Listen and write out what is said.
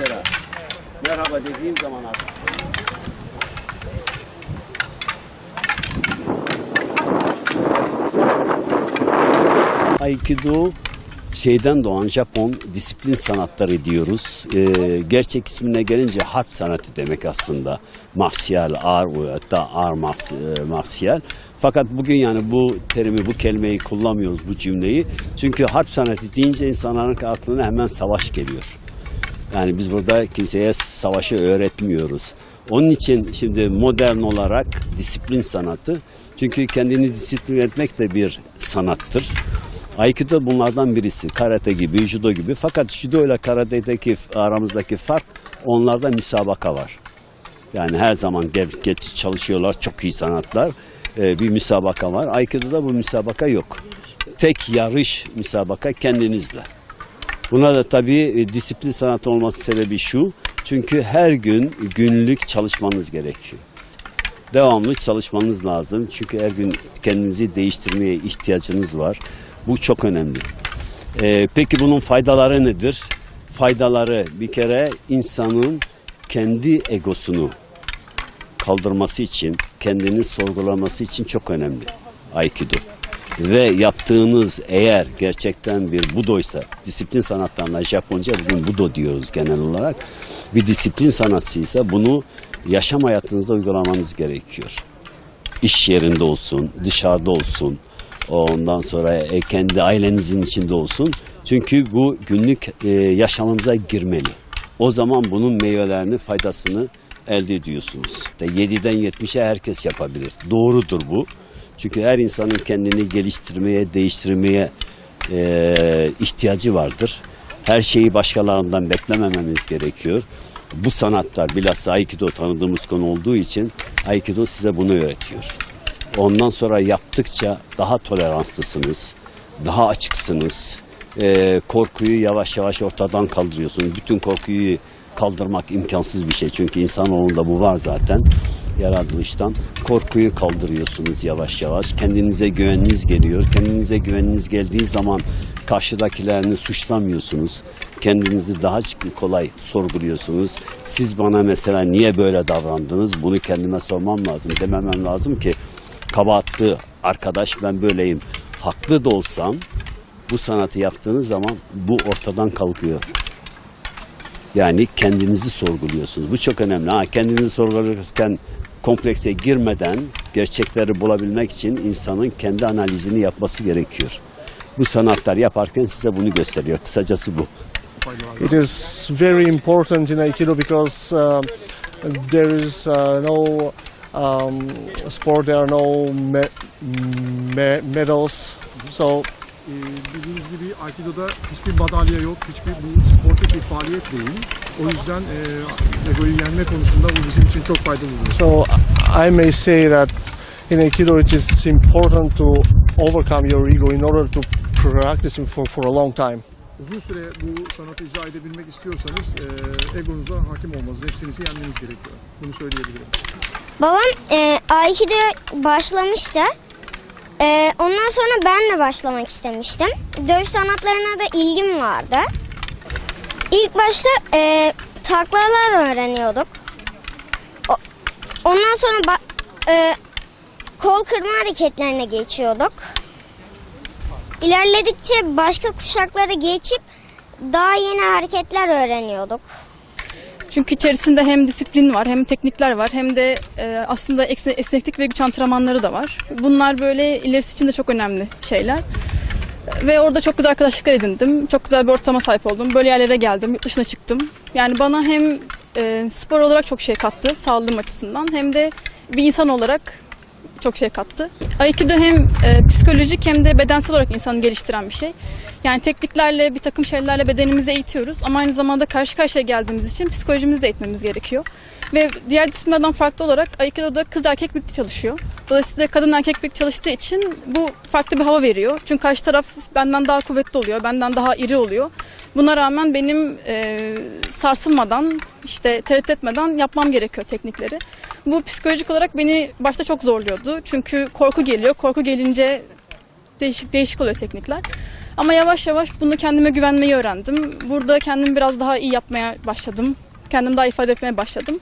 mesela. Merhaba dediğim zaman artık. Aikido şeyden doğan Japon disiplin sanatları diyoruz. Ee, gerçek ismine gelince harp sanatı demek aslında. Martial, ağır, hatta ağır mars- e, martial. Fakat bugün yani bu terimi, bu kelimeyi kullanmıyoruz bu cümleyi. Çünkü harp sanatı deyince insanların aklına hemen savaş geliyor. Yani biz burada kimseye savaşı öğretmiyoruz. Onun için şimdi modern olarak disiplin sanatı. Çünkü kendini disiplin etmek de bir sanattır. Aikido bunlardan birisi. Karate gibi, judo gibi. Fakat judo ile karate'deki aramızdaki fark onlarda müsabaka var. Yani her zaman geç, çalışıyorlar. Çok iyi sanatlar. Ee, bir müsabaka var. Aikido'da bu müsabaka yok. Tek yarış müsabaka kendinizle. Buna da tabii e, disiplin sanatı olması sebebi şu. Çünkü her gün günlük çalışmanız gerekiyor. Devamlı çalışmanız lazım. Çünkü her gün kendinizi değiştirmeye ihtiyacınız var. Bu çok önemli. Ee, peki bunun faydaları nedir? Faydaları bir kere insanın kendi egosunu kaldırması için, kendini sorgulaması için çok önemli Aikido. Ve yaptığınız eğer gerçekten bir budoysa, disiplin sanatlarına Japonca bugün budo diyoruz genel olarak. Bir disiplin sanatçıysa bunu yaşam hayatınızda uygulamanız gerekiyor. İş yerinde olsun, dışarıda olsun, ondan sonra e, kendi ailenizin içinde olsun. Çünkü bu günlük e, yaşamımıza girmeli. O zaman bunun meyvelerini, faydasını elde ediyorsunuz. De 7'den 70'e herkes yapabilir. Doğrudur bu. Çünkü her insanın kendini geliştirmeye, değiştirmeye e, ihtiyacı vardır. Her şeyi başkalarından beklemememiz gerekiyor. Bu sanatlar bilhassa Aikido tanıdığımız konu olduğu için Aikido size bunu öğretiyor. Ondan sonra yaptıkça daha toleranslısınız, daha açıksınız. Ee, korkuyu yavaş yavaş ortadan kaldırıyorsunuz. Bütün korkuyu kaldırmak imkansız bir şey. Çünkü insanoğlunda bu var zaten yaratılıştan. Korkuyu kaldırıyorsunuz yavaş yavaş. Kendinize güveniniz geliyor. Kendinize güveniniz geldiği zaman karşıdakilerini suçlamıyorsunuz. Kendinizi daha kolay sorguluyorsunuz. Siz bana mesela niye böyle davrandınız? Bunu kendime sormam lazım. Dememem lazım ki kabahatlı arkadaş ben böyleyim. Haklı da olsam bu sanatı yaptığınız zaman bu ortadan kalkıyor. Yani kendinizi sorguluyorsunuz. Bu çok önemli. Ha, kendinizi sorgularken komplekse girmeden gerçekleri bulabilmek için insanın kendi analizini yapması gerekiyor. Bu sanatlar yaparken size bunu gösteriyor. Kısacası bu. It is very important in Aikido because uh, there is uh, no um, sport, there are no me- me- medals. So Ee, bildiğiniz gibi Aikido'da hiçbir madalya yok, hiçbir bu sportif bir faaliyet değil. O yüzden e, egoyu yenme konusunda bu bizim için çok faydalı oluyor. So I may say that in Aikido it is important to overcome your ego in order to practice for, for a long time. Uzun süre bu sanatı icra edebilmek istiyorsanız e, egonuza hakim olmanız, nefsinizi yenmeniz gerekiyor. Bunu söyleyebilirim. Babam e, Aikido başlamıştı. E, ondan sonra ben de başlamak istemiştim. Dövüş sanatlarına da ilgim vardı. İlk başta e, taklalar öğreniyorduk. O- ondan sonra ba- e, kol kırma hareketlerine geçiyorduk. İlerledikçe başka kuşakları geçip daha yeni hareketler öğreniyorduk. Çünkü içerisinde hem disiplin var, hem teknikler var, hem de e, aslında esne- esneklik ve güç antrenmanları da var. Bunlar böyle ilerisi için de çok önemli şeyler. Ve orada çok güzel arkadaşlıklar edindim. Çok güzel bir ortama sahip oldum. Böyle yerlere geldim, yurt dışına çıktım. Yani bana hem e, spor olarak çok şey kattı, sağlığım açısından, hem de bir insan olarak çok şey kattı. Aikido hem e, psikolojik hem de bedensel olarak insanı geliştiren bir şey. Yani tekniklerle, bir takım şeylerle bedenimizi eğitiyoruz ama aynı zamanda karşı karşıya geldiğimiz için psikolojimizi de eğitmemiz gerekiyor. Ve diğer disiplinlerden farklı olarak Aikido'da kız erkek birlikte çalışıyor. Dolayısıyla kadın erkek birlikte çalıştığı için bu farklı bir hava veriyor. Çünkü karşı taraf benden daha kuvvetli oluyor, benden daha iri oluyor. Buna rağmen benim e, sarsılmadan, işte tereddüt etmeden yapmam gerekiyor teknikleri. Bu psikolojik olarak beni başta çok zorluyordu. Çünkü korku geliyor. Korku gelince değişik değişik oluyor teknikler. Ama yavaş yavaş bunu kendime güvenmeyi öğrendim. Burada kendimi biraz daha iyi yapmaya başladım. Kendimi daha ifade etmeye başladım.